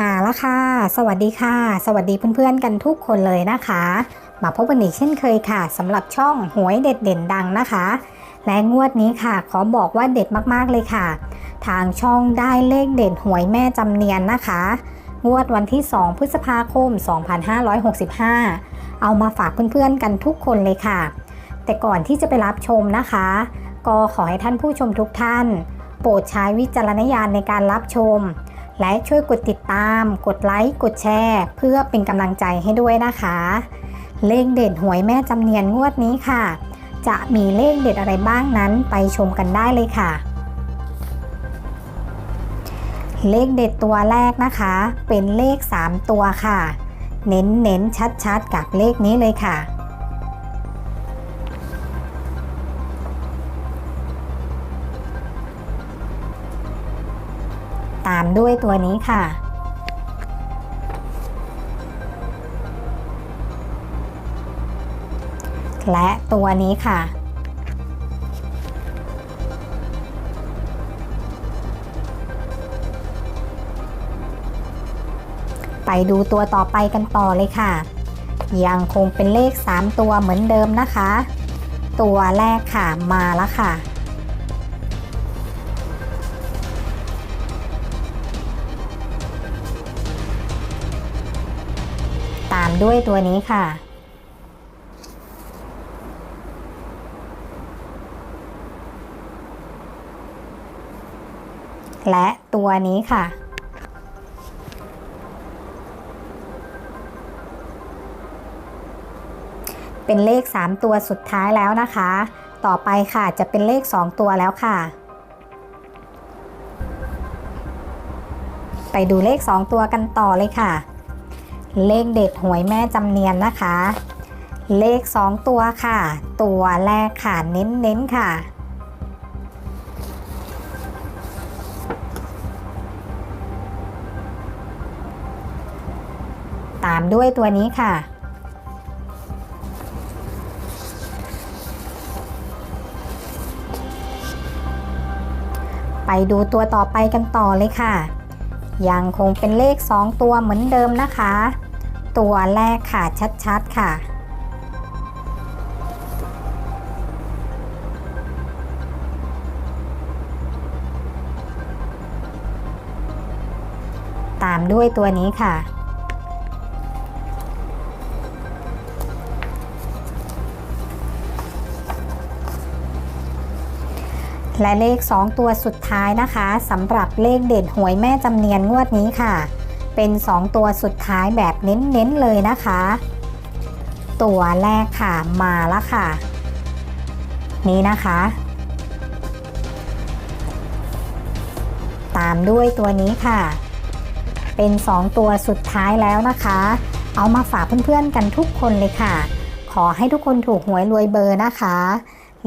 มาแล้วค่ะ สวัสดีค่ะ สวัสดีเพื่อนๆกันทุกคนเลยนะคะ มาพบกันอีกเช่นเคยค่ะสำหรับช่องหวยเด็ดเด่นดังนะคะ และงวดนี้ค่ะ ขอบอกว่าเด็ดมากๆเลยค่ะ ทางช่องได้เลขเด่นหวยแม่จำเนียนนะคะ งวดวันที่ 2 พฤษภาคม 2565 เอามาฝากเพื่อนๆกันทุกคนเลยค่ะ แต่ก่อนที่จะไปรับชมนะคะ ก็ขอให้ท่านผู้ชมทุกท่าน โปรดใช้วิจารณญาณในการรับชม และช่วยกดติดตาม กดไลค์ กดแชร์ เพื่อเป็นกำลังใจให้ด้วยนะคะ เลขเด็ดหวยแม่จำเนียนงวดนี้ค่ะ จะมีเลขเด็ดอะไรบ้างนั้นไปชมกันได้เลยค่ะ เลขเด็ดตัวแรกนะคะ เป็นเลข 3 ตัวค่ะ เน้นเน้นชัดๆ กับเลขนี้เลยค่ะามด้วยตัวนี้ค่ะ และตัวนี้ค่ะ ไปดูตัวต่อไปกันต่อเลยค่ะ ยังคงเป็นเลข 3 ตัวเหมือนเดิมนะคะ ตัวแรกค่ะมาแล้วค่ะามด้วยตัวนี้ค่ะ และตัวนี้ค่ะ เป็นเลข 3 ตัวสุดท้ายแล้วนะคะ ต่อไปค่ะจะเป็นเลข 2 ตัวแล้วค่ะไปดูเลข 2 ตัวกันต่อเลยค่ะ เลขเด็ดหวยแม่จำเนียนนะคะ เลข 2 ตัวค่ะ ตัวแรกค่ะเน้นเน้นๆค่ะ ตามด้วยตัวนี้ค่ะไปดูตัวต่อไปกันต่อเลยค่ะ ยังคงเป็นเลข 2 ตัวเหมือนเดิมนะคะ ตัวแรกค่ะชัดๆค่ะ ตามด้วยตัวนี้ค่ะ และเลข 2 ตัวสุดท้ายนะคะสำหรับเลขเด่นหวยแม่จำเนียนงวดนี้ค่ะ เป็น 2 ตัวสุดท้ายแบบเน้นๆเลยนะคะ ตัวแรกค่ะมาแล้วค่ะ นี่นะคะ ตามด้วยตัวนี้ค่ะ เป็น 2 ตัวสุดท้ายแล้วนะคะ เอามาฝากเพื่อนๆกันทุกคนเลยค่ะ ขอให้ทุกคนถูกหวยรวยเบอร์นะคะ